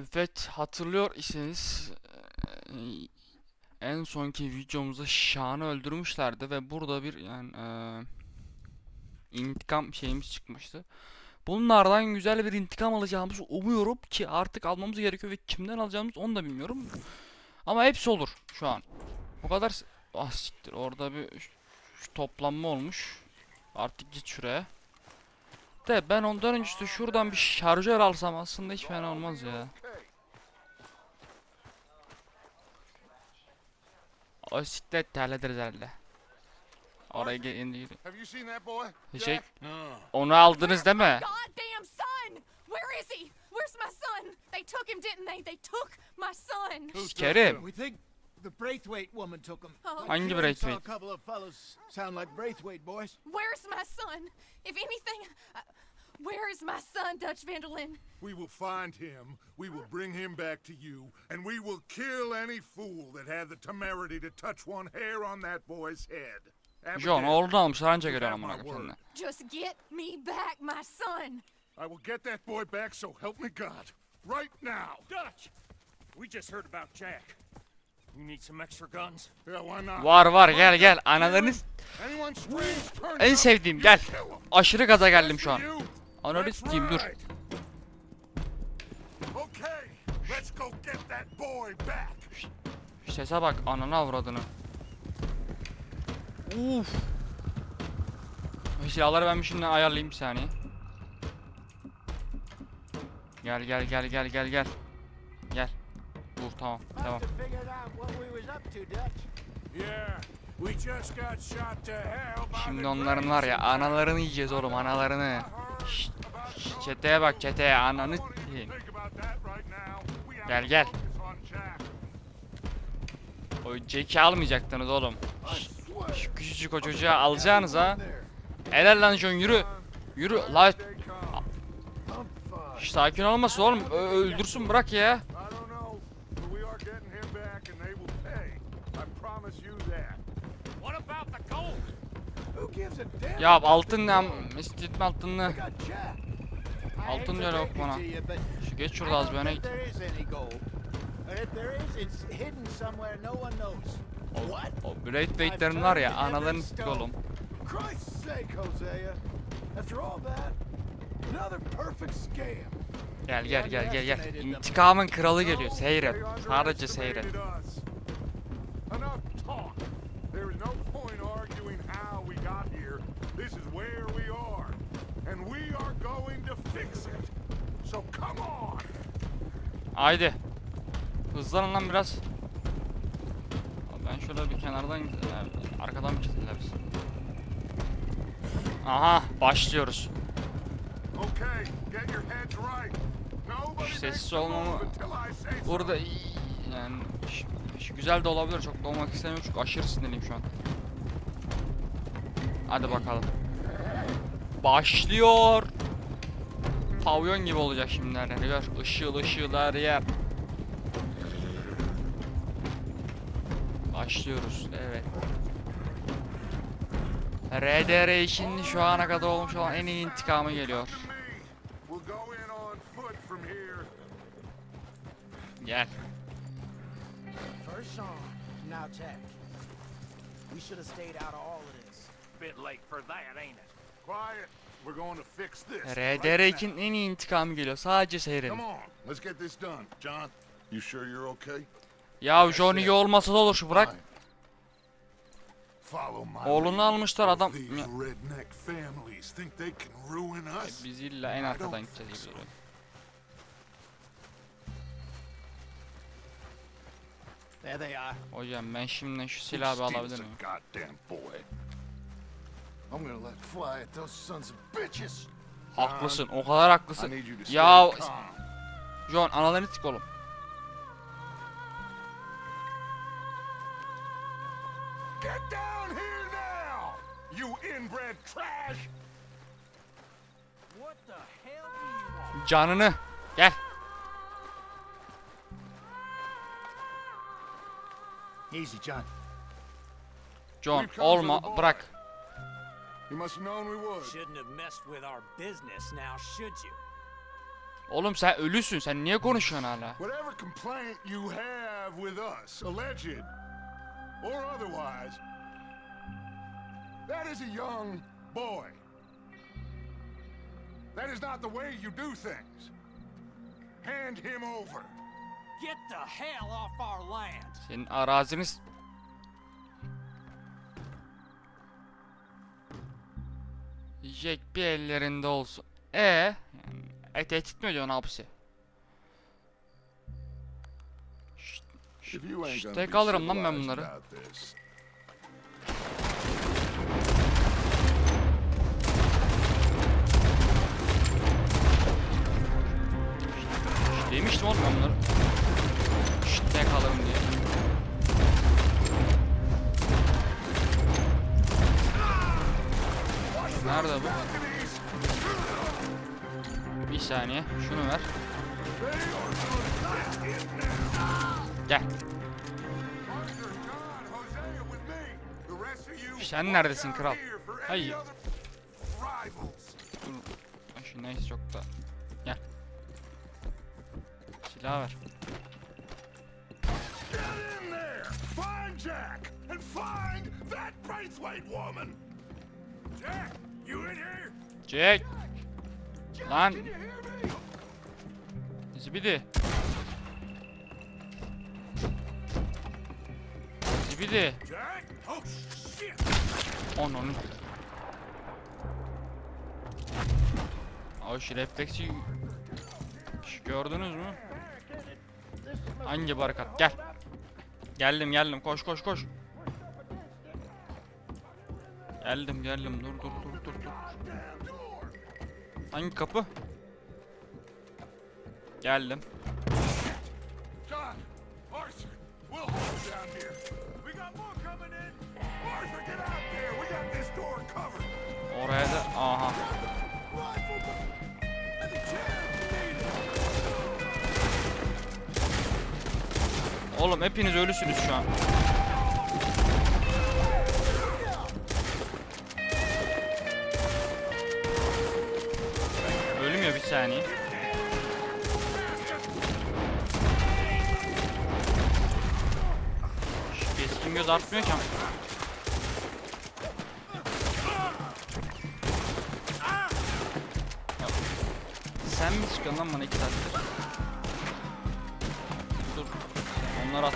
Evet hatırlıyor iseniz eee, en sonki videomuzda Şahan'ı öldürmüşlerdi ve burada bir yani eee, intikam şeyimiz çıkmıştı. Bunlardan güzel bir intikam alacağımızı umuyorum ki artık almamız gerekiyor ve kimden alacağımız onu da bilmiyorum. Ama hepsi olur şu an. Bu kadar ah siktir orada bir şu toplanma olmuş. Artık git şuraya. De ben ondan önce şuradan bir şarjör alsam aslında hiç fena olmaz ya. O siklet hallederiz herhalde. Oraya gelin. Have you seen that boy? Şey, onu aldınız değil mi? Goddamn son! Where is he? Where's my son? They took him, didn't they? They took my son. Who took Sikerim. him? We think the Braithwaite woman took him. Oh. Hangi Braithwaite? A couple of fellows sound like Braithwaite boys. Where's my son? If anything, uh, where is my son, Dutch Vanderlyn? We will find him, we will bring him back to you, and we will kill any fool that had the temerity to touch one hair on that boy's head. John oğlunu almışlar anca have amına koyayım. Just get me back my son. I will get that boy back, so help me God. Right now. Dutch! We just heard about Jack. You need some extra guns? Yeah, why not? Var var gel gel analarınız en sevdiğim gel. Aşırı gaza geldim şu an. Ananı sikeyim dur. right. Okay, let's go get that boy back. Sese bak ananı avradını. Uf. Silahları ben bir şimdi ayarlayayım bir saniye. Gel gel gel gel gel gel. Gel. Dur tamam tamam. Şimdi onların var ya analarını yiyeceğiz oğlum analarını. Çeteye bak çeteye ananı Gel gel. O Jack'i almayacaktınız oğlum. Şşt, küçücük o çocuğu alacaksınız ha. Helal lan John yürü. Yürü la. Şşt, sakin olmasın oğlum. Ö- öldürsün bırak ya. I don't know, but we are getting him back and they will pay. I promise you that. What about the gold? Who gives a damn? Ya altın gold? İstitme altınını. Altın diyor yok bana. Şu geç şurada az bir öne git. What? O Braithwaite'lerin var ya analarını s**tik oğlum. Gel gel gel gel gel. İntikamın kralı geliyor. Seyret. Sadece seyret. underestimated us. Enough talk. There is no point arguing how we got here. This is where we are. And we are going to fix it. So come on. Haydi. Hızlanın lan biraz. Ben şöyle bir kenardan yani arkadan mı çiziliriz? Aha başlıyoruz. Sessiz olmamı-. Burada yani güzel de olabilir. Çok da olmak istemiyorum çünkü aşırı sinirliyim şu an. Hadi bakalım. Başlıyor. Pavyon gibi olacak şimdi her yer. Gör. Işıl ışıl her yer. Başlıyoruz. Evet. RDR için şu ana kadar olmuş olan en iyi intikamı geliyor. Gel. First song, now Jack. We should have stayed out of all of this. Bit late for that, ain't it? Quiet. We're going to fix this. RDR right 2'nin en iyi intikamı geliyor. Sadece seyredin. Come on, let's get this done. John, you sure you're okay? Ya John iyi olmasa da olur şu bırak. Fine. Follow my Oğlunu lead. almışlar adam. These Ya, redneck families think they can ruin us. Biz illa en arkadan gideceğiz gibi. duruyor. There they are. Hocam ben şimdi şu silahı alabilir miyim? A goddamn boy? I'm gonna let fly at those sons of bitches. Haklısın. O kadar haklısın. Ya. John analarını sik oğlum. Get down here now, you inbred trash! What the hell do you want? Canını. Gel. Easy, John. John olma boy. bırak. You must have known we would. Shouldn't have messed with our business now, should you? Oğlum sen ölüsün. Sen niye konuşuyorsun hala? Whatever complaint you have with us, alleged or otherwise, that is a young boy. That is not the way you do things. Hand him over. Get the hell off our land! Senin araziniz... Jack bir ellerinde olsun. E yani, e tehdit mi ediyorsun gonna be kalırım lan ben bunları. Şşt, Demiştim oğlum ben bunları. İşte kalırım diye. Nerede bu? Bir saniye. Şunu ver. Gel. Sen neredesin kral? Hayır. Şu neyse çok da. Gel. Silah ver. Jack! Jack. Lan. Zibidi. Zibidi. Shit! Onun. Abi şu refleksi gördünüz mü? Hangi barikat? Gel. Geldim geldim koş koş koş. Geldim geldim dur dur dur. Hangi kapı? Geldim. Oraya da aha. Oğlum hepiniz ölüsünüz şu an. Saniye. Şu keskin göz artmıyor ki ama. Sen mi çıkıyorsun lan bana iki saattir? Dur. Onları at.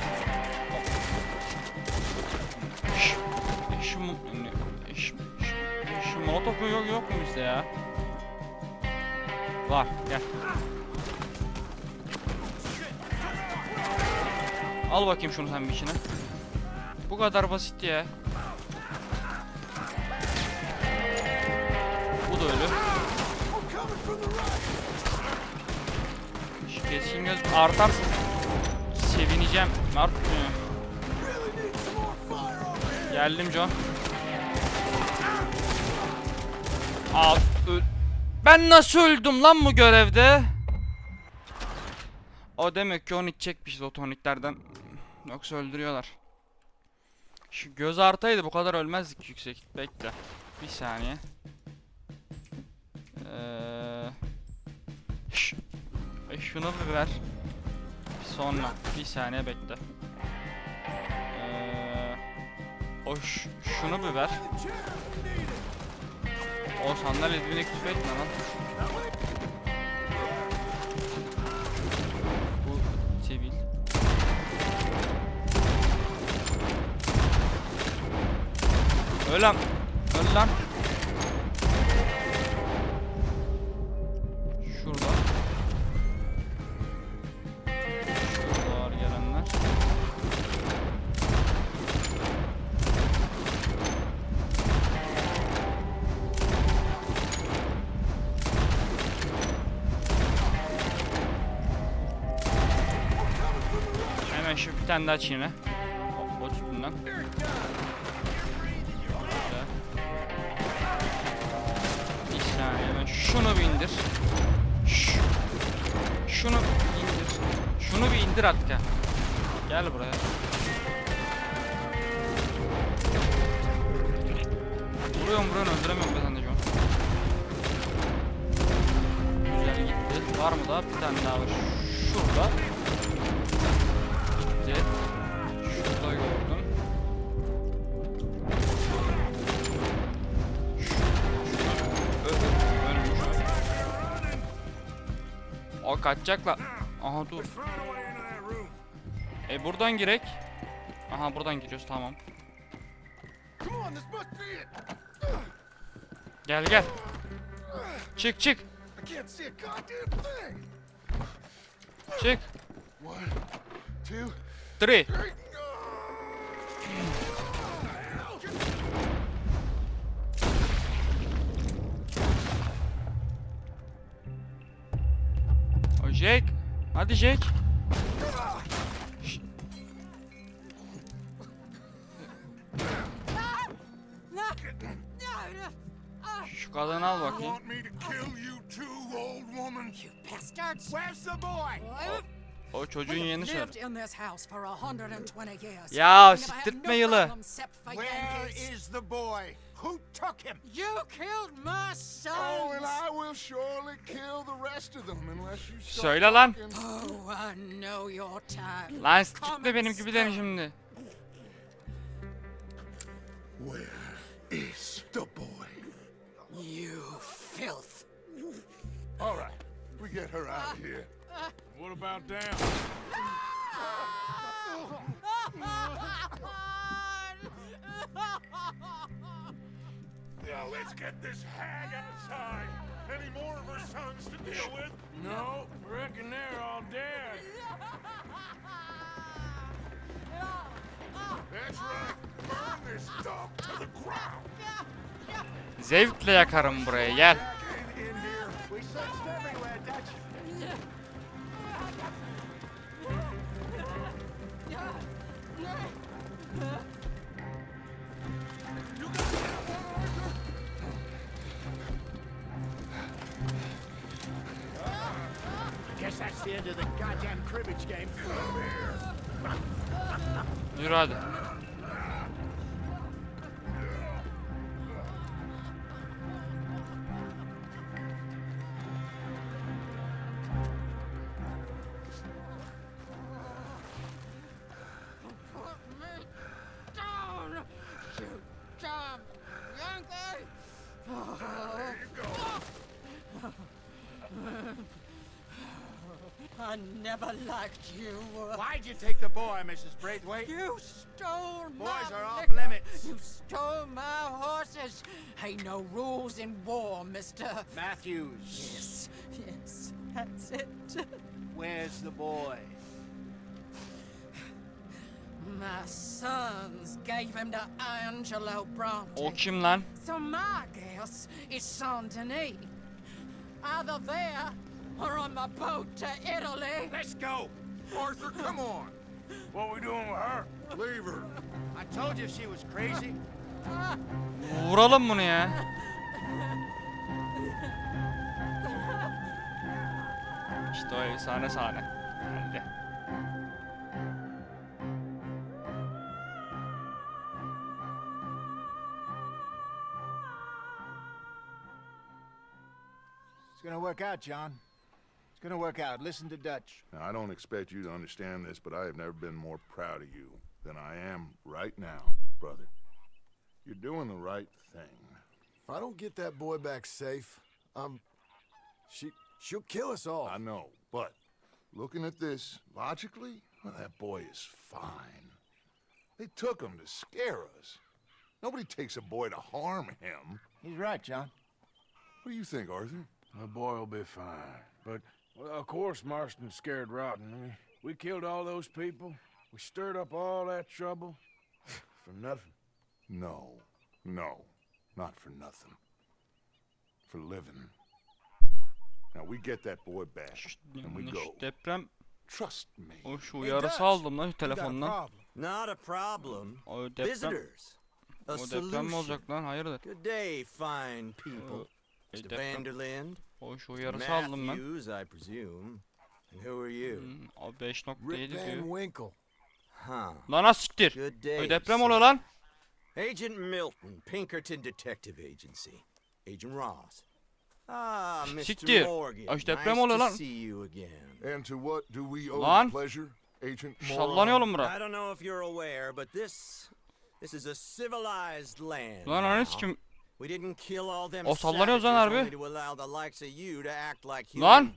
E, Şu, ne- şu, şu, şu molotofu yok, yok mu bizde ya? Al bakayım şunu sen bir içine. Bu kadar basit ya. Bu da ölü. Şu keskin göz artarsa sevineceğim. Artmıyor. Geldim John. Al. Ben nasıl öldüm lan bu görevde? O demek ki 12 çekmişiz o toniklerden. Yoksa öldürüyorlar. Şu göz artaydı bu kadar ölmezdik yüksek. Bekle. Bir saniye. Eee... Ş- e, şunu bir ver. Sonra bir saniye bekle. Eee... O şunu bir ver. O sandalye dibine kütüp etme lan. Bu sivil. Öl lan. Öl lan. Tane daha. O, o üstünden. Güzel. Bir saniye hemen şunu bir indir. Ş- şunu indir. Şunu bir indir artık ha. Gel buraya. Vuruyorum vuruyorum öldüremiyorum ben sende şu an. Güzel gitti. Var mı daha? Bir tane daha var. Şurada. Kaçacaklar. Aha dur. E buradan girek. Aha buradan giriyoruz tamam. Gel gel. Çık çık. Çık. Three. Jack. Hadi Jack. Şu kadını al You bakayım. want me to kill you too, old woman? you bastards! Where's the boy? O çocuğun yerini söyle. lived in this house for 120 years. Ya siktirtme yılı. Who took him? You killed my sons! Oh, and I will surely kill the rest of them unless you stop Söyle lan. talking. Oh, I know your time. Lan siktirtme benim gibi dene şimdi. Where is the boy? You filth. All right, we get her out of here. What about down? Now let's get this hag outside. Any more of her sons to deal with? No, reckon they're all dead. That's right. Burn this dog to the ground. Zevkle yakarım buraya gel. Yürü hadi. You. Uh, Why'd you take the boy, Mrs. Braithwaite? You stole my Boys are off liquor. limits. You stole my horses. Ain't no rules in war, mister. Matthews, Yes, yes, that's it. where's the boy? My sons gave him to Angelo Bronte. O kim lan? So my guess is Saint Denis. Either there or on the boat to Italy. Let's go. Arthur, come on. What we doing with her? Leave her. I told you she was crazy. Vuralım bunu ya. İşte o efsane sahne. Geldi. It's gonna work out, John. It's gonna work out. Listen to Dutch. Now, I don't expect you to understand this, but I have never been more proud of you than I am right now, brother. You're doing the right thing. If I don't get that boy back safe, um, she she'll kill us all. I know, but looking at this logically, well, that boy is fine. They took him to scare us. Nobody takes a boy to harm him. He's right, John. What do you think, Arthur? The boy will be fine. But, well, of course, Marston's scared rotten. I mean, we killed all those people. We stirred up all that trouble. For nothing. No, no, not for nothing. For living. Now we get that boy back, and we go. deprem. Trust me. O şu uyarısı aldım lan şu telefondan. Not a problem. O deprem. Visitors. A O deprem mi olacak lan? Hayırdır? Good day, fine people. E, Mr. deprem. Vanderland. Şu uyarısı aldım ben. Matthews, I presume. And who are you? Hmm, O 5.7 Rip Van diyor. Winkle. Huh. Lan az siktir. Good day. O deprem oluyor lan. Agent Milton, Pinkerton Detective Agency. Agent Ross. Ah, Mr. Siktir. Morgan. Nice deprem oluyor to lan. see you again. And to what do we owe Lan. pleasure, Agent Sallanıyor oğlum I bura. don't know if you're aware, but this this is a civilized land. Lan sikim. We didn't kill all them O sallanıyor lan harbi. only to allow the likes of you to act like Lan.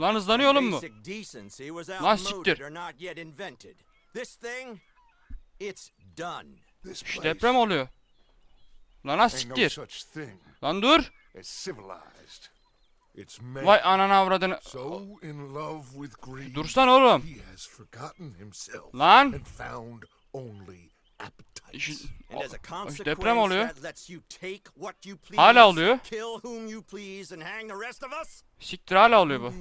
Lan hızlanıyor oğlum bu. Basic decency was Lan siktir. or not yet invented. This thing, it's done. This Şş, place deprem oluyor. Lan ha ain't no siktir. such thing Lan dur. Vay ananı avradını. so in love with greed. Dursana oğlum. He has forgotten himself Lan. Şu- o- deprem oluyor. Hala oluyor. Siktir hala oluyor bu.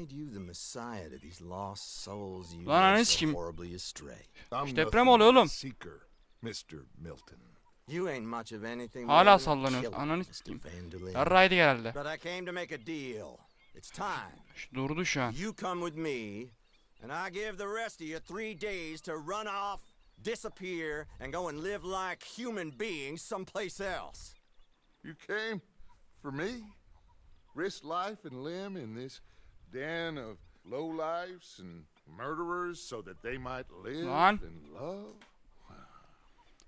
Lan led ananı so sikeyim. horribly astray? I'm deprem oluyor oğlum. Seeker, Mr. Milton. You ain't much of anything Hala sallanıyor. Ananı sikeyim. Yarraydı herhalde. But I came to make a deal. It's time. Şu Durdu şu an. You come with me, and I give the rest of you three days to run off, disappear, and go and live like human beings someplace else. You came for me? Risk life and limb in this den of lowlifes and murderers so that they might live Lan. and love?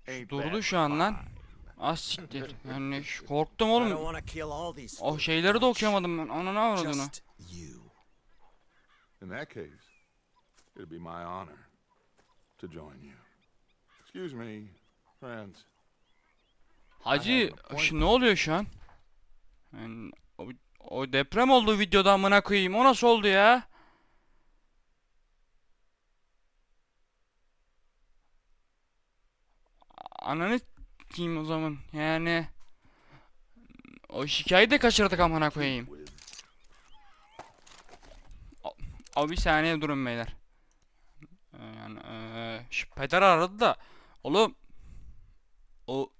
Ain't Durdu that şu an lan. Az ah, siktir. Yani korktum oğlum. want to kill all these O şeyleri de okuyamadım ben. Ananı avradını. Just you. In that case, it'd be my honor to join you. Excuse me, friends. Hacı şu ne oluyor şu an? Yani o, o deprem oldu videoda amına koyayım. O nasıl oldu ya? Ananı kim o zaman? Yani o şikayeti de kaçırdık amına koyayım. O bir saniye durun beyler. Yani eee, şu peder aradı da oğlum o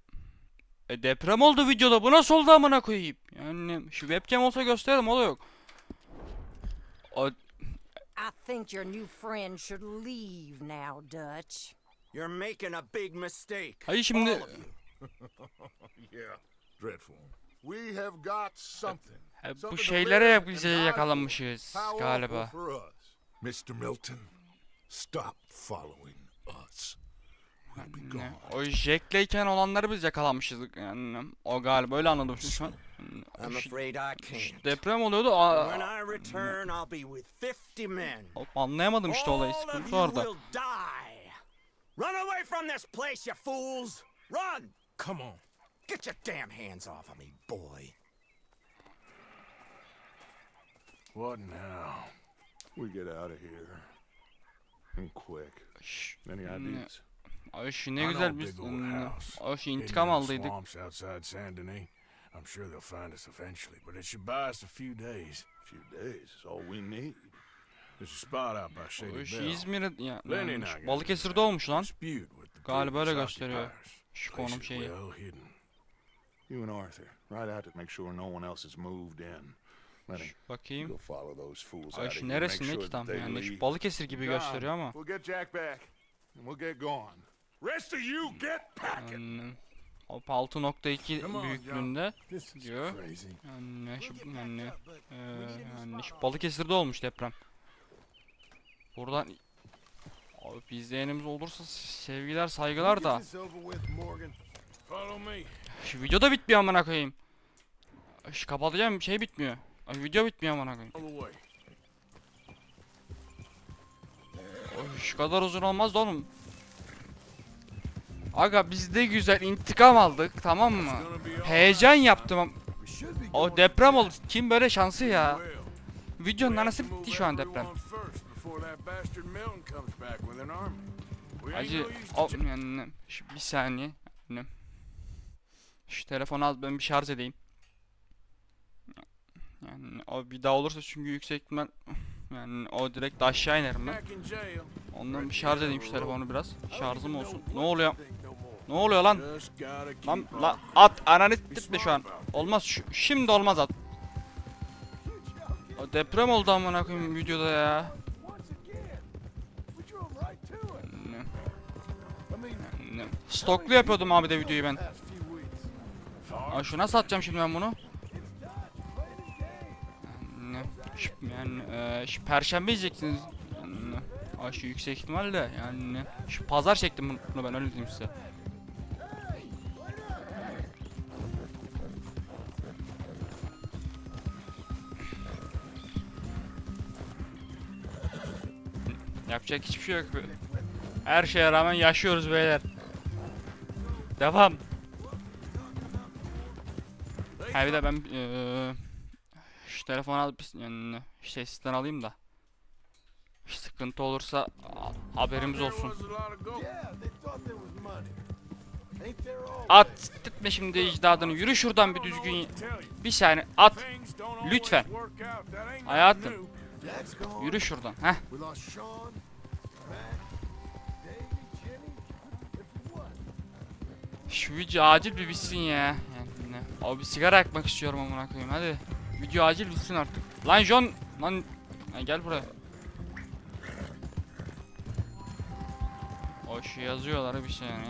e deprem oldu videoda. Bu nasıl oldu amına koyayım? Yani şu webcam olsa gösterelim o da yok. O I think your new friend should leave now, Dutch. You're making a big mistake. hayır şimdi. Yeah, dreadful. We have got something. e, bu şeylere bize yakalanmışız galiba. Mr. Milton, stop following us. Ne? gone. O Jack'leyken olanları biz yakalanmışız yani. O galiba öyle anladım şu an. I'm Şu- afraid I şu can't. deprem oluyordu. And When Aa, I return, I'll be with 50 men. anlayamadım işte olayı. Sıkıntı orada. Run away from this place, you fools! Run! Come on. Get your damn hands off of me, boy. What now? We get out of here. And quick. Any ne- ideas? Ay şu ne know güzel a biz big old house. o şu hidden intikam in the aldıydık. I'm sure they'll find us eventually, but it should buy us a few days. few days is all we need. There's a spot out by Shady Bell. İzmir'e ya, yani Balıkesir'de a olmuş lan. Galiba öyle gösteriyor. Şu konum şeyi. You and Arthur, ride out to make sure no one else has moved in. Bakayım. go follow those fools Ay şu neresinde sure ki tam yani şu leave. Balıkesir gibi gösteriyor ama. We'll get Jack back, and we'll get going. Rest of you get packing. O 6.2 Come on, büyüklüğünde diyor. Yani şu yani, eee, yani şu Balıkesir'de olmuş deprem. Buradan Abi izleyenimiz olursa sevgiler saygılar da. Şu video da bitmiyor amına koyayım. Şu kapatacağım şey bitmiyor. Ay video bitmiyor amına koyayım. Oy, şu kadar uzun olmaz da oğlum. Aga biz de güzel intikam aldık tamam mı? Heyecan yaptım. O deprem oldu. Kim böyle şansı ya? Videonun anası bitti şu an deprem. Acı yani bir saniye. Yani, şu telefonu az ben bir şarj edeyim. Yani o bir daha olursa çünkü yüksek ihtimal yani o direkt aşağı inerim ben. Ondan bir şarj edeyim şu telefonu biraz. Şarjım olsun. Ne oluyor? Ne oluyor lan? Lan la at ananı titme şu an. Olmaz şu, şimdi olmaz at. O deprem oldu amına koyayım videoda ya. Stoklu yapıyordum abi de videoyu ben. Aa, şu nasıl atacağım şimdi ben bunu? Yani e, şu perşembe yiyeceksiniz. Yani, Ay şu yüksek ihtimalle yani şu pazar çektim bunu ben öyle diyeyim size. Yapacak hiçbir şey yok. Her şeye rağmen yaşıyoruz beyler. Devam. Ha bir de ben eee şu telefonu alıp yani şey sizden alayım da. Sıkıntı olursa haberimiz olsun. At gitme şimdi icdadını yürü şuradan bir düzgün bir saniye at Lütfen. Hayatım. Yürü şuradan heh. Şu video acil bir bitsin ya. Yani abi bir sigara yakmak istiyorum amına koyayım hadi. Video acil bitsin artık. Lan John lan. Ha, gel buraya. O şu yazıyorlar bir şey yani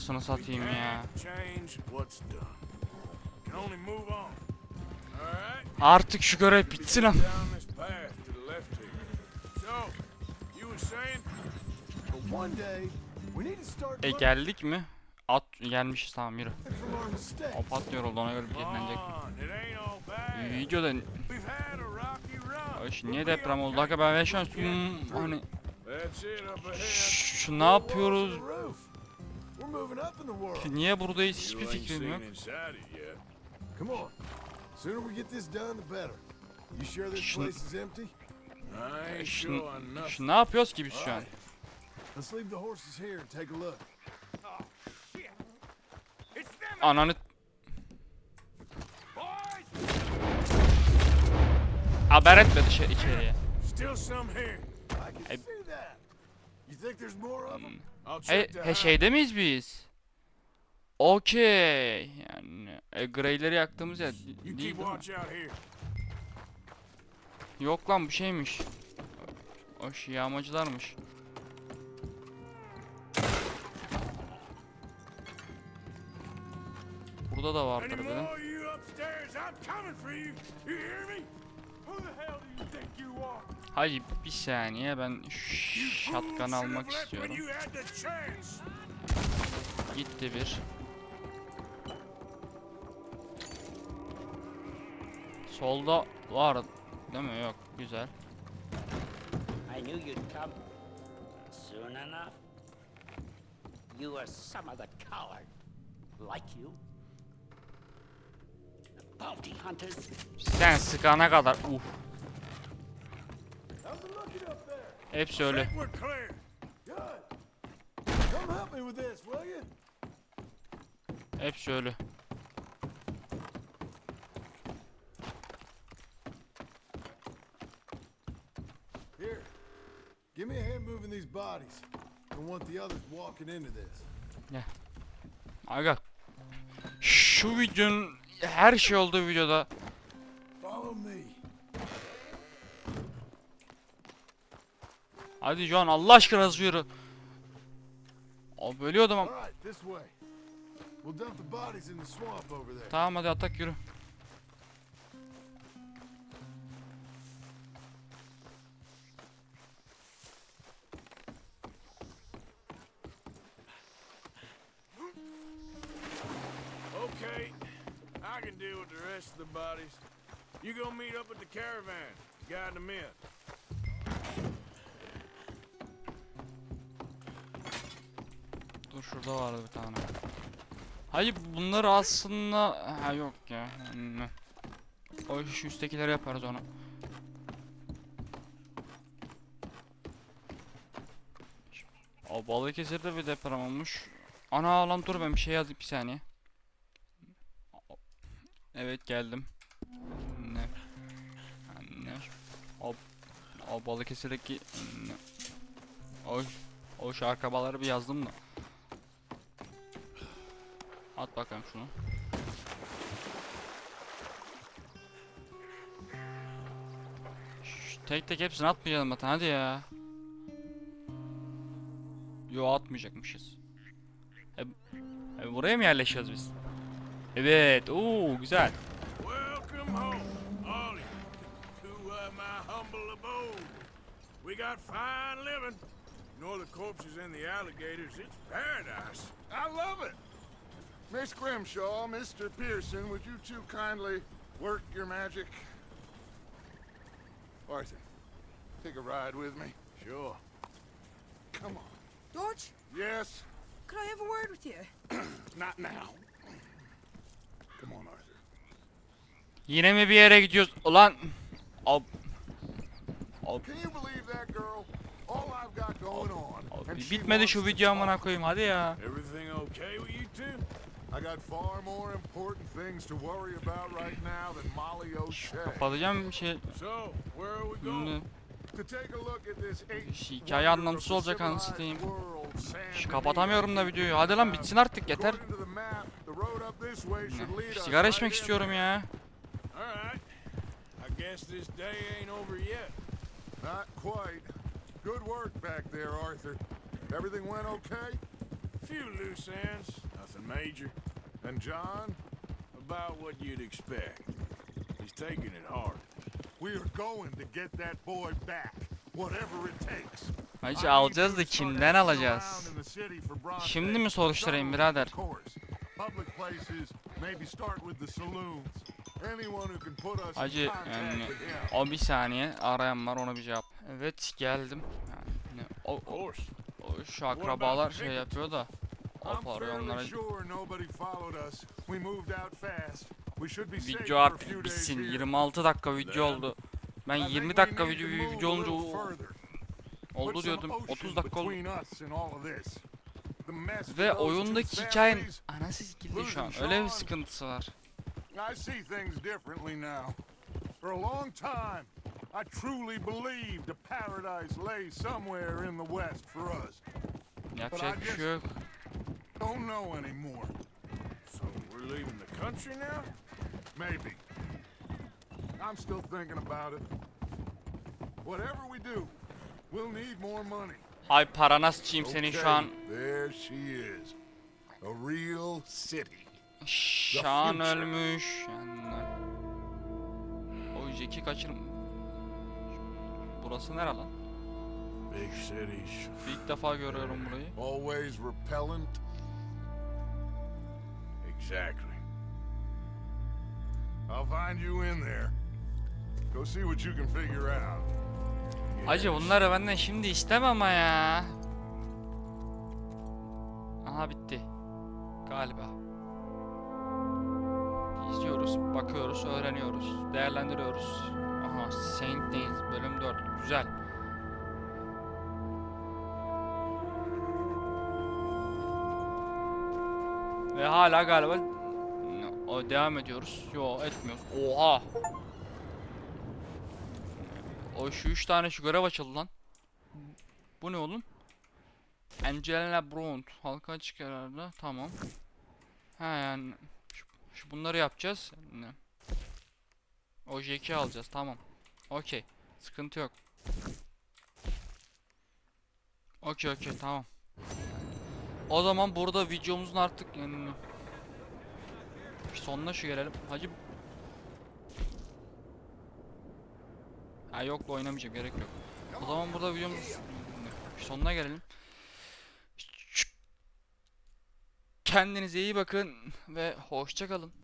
anasını satayım ya. Artık şu görev bitsin am. E geldik mi? At gelmişiz tamam yürü. O pat yoruldu ona göre bir yenilenecek. Bad. Videoda. Ay, niye deprem oldu? Aga ben an hmm, hani şu, ne yapıyoruz? Niye buradayız hiçbir fikrim yok. Come on. Sooner we get this done, the better. You sure this place is empty? Şu, ne yapıyoruz ki biz şu an? Let's leave the horses here and take a look. Ananı haber etme dışarı içeriye. Still some here. I can Hey. see that. You think there's more of them? I'll He, şeyde miyiz biz? Okey. Yani e, greyleri yaktığımız yer değil mi? Yok lan bu şeymiş. O şey yağmacılarmış. Burada da vardır bir de. Who the hell do you think you are? Hayır bir saniye ben şatkan almak istiyorum. Gitti bir. Solda var değil mi? Yok güzel. I knew you'd come soon enough. You are some other coward, like you. The bounty hunters. Sen sıkana kadar uh will you? Hepsi ölü. Here. Give me a hand moving these bodies. Don't want the others walking into this. Aga. Şu videonun her şey olduğu videoda Hadi John Allah aşkına hızlı yürü. O bölüyordum ama. Tamam hadi atak yürü. Okay, I can deal with the rest of the bodies. You go meet up with the caravan, guide them in. Dur şurada vardı bir tane. Hayır bunları aslında ha yok ya. O şu üsttekileri yaparız onu. O Balıkesir'de bir deprem olmuş. Ana lan dur ben bir şey yazayım bir saniye. Evet geldim. Ne? Ne? O, o Balıkesir'deki ne? O, o arkabaları bir yazdım da. At bakalım şunu. tek tek hepsini atmayacağım zaten hadi ya. Yo atmayacakmışız. E, e, buraya mı yerleşiyoruz biz? Evet. Oo güzel. Uh. We got fine living. Know the corpses and the alligators, it's paradise. I love it. Miss Grimshaw, Mr. Pearson, would you two kindly work your magic? Arthur, take a ride with me. Sure. Come on. George, Yes, could I have a word with you? not now. Come on, Arthur. Yine mi bir yere gidiyoruz? Ulan. Al. Al. Can you believe that girl? All I've got going on. Abi and she bitmedi şu to video amına koyayım hadi ya. Everything okay with you? I got far more important things to worry about right now than Molly O'Shea. Kapatacağım şey. So, where are we going? To take a look at this Şu hikaye anlamsız olacak San Şu kapatamıyorum da videoyu. Hadi lan bitsin artık yeter. Us Sigara içmek istiyorum ya. Guess this day ain't over yet. Not quite. Good work back there, Arthur. Everything went okay? Few loose ends, nothing major. And John? About what you'd expect. He's taking it hard. We are going to get that boy back, whatever it takes. Hacı alacağız da kimden alacağız? the. Şimdi mi soruşturayım birader? the Hacı yani o bir saniye arayan var ona bir cevap. Evet geldim. Yani o, Of o, course. o şu akrabalar şey yapıyor da. O I'm para onlara fairly sure nobody followed us. We moved out fast. We should be safe video for a artık days bitsin. here. 26 dakika video oldu. Ben I think 20 we dakika need to video video olunca little o- further. oldu Put some diyordum. ocean 30 dakika oldu. between us and all of this. The mess for Ve those two oyundaki hikayenin families, anası sikildi şu an. Öyle bir sıkıntısı var. I see things differently now. For a long time, I truly believed a paradise lay somewhere in the west for us. Yapacak bir şey yok. Don't know anymore. So we're leaving the country now? Maybe. I'm still thinking about it. Whatever we do, we'll need more money. Ay parana sıçayım senin şu an. There she is. A real city. Şan ölmüş. O Jack'i kaçırım. Burası nere lan? Big cities. İlk defa görüyorum burayı. Always repellent. Exactly. I'll find you in there. Go see what you can figure out. Hacı bunları benden şimdi istem ama ya. Aha bitti. Galiba. İzliyoruz, bakıyoruz, öğreniyoruz, değerlendiriyoruz. Aha Saint Days bölüm 4. Güzel. Ve hala galiba o devam ediyoruz. Yo etmiyoruz. Oha. O şu üç tane şu görev açıldı lan. Bu ne oğlum? Angelina Bront halka açık herhalde. Tamam. Ha yani şu, şu bunları yapacağız. Ne? O Jack'i alacağız. Tamam. Okey. Sıkıntı yok. Okey okey tamam. O zaman burada videomuzun artık yani sonuna şu gelelim. Hacı Ha yok oynamayacağım gerek yok. O zaman burada videomuz sonuna gelelim. Kendinize iyi bakın ve hoşça kalın.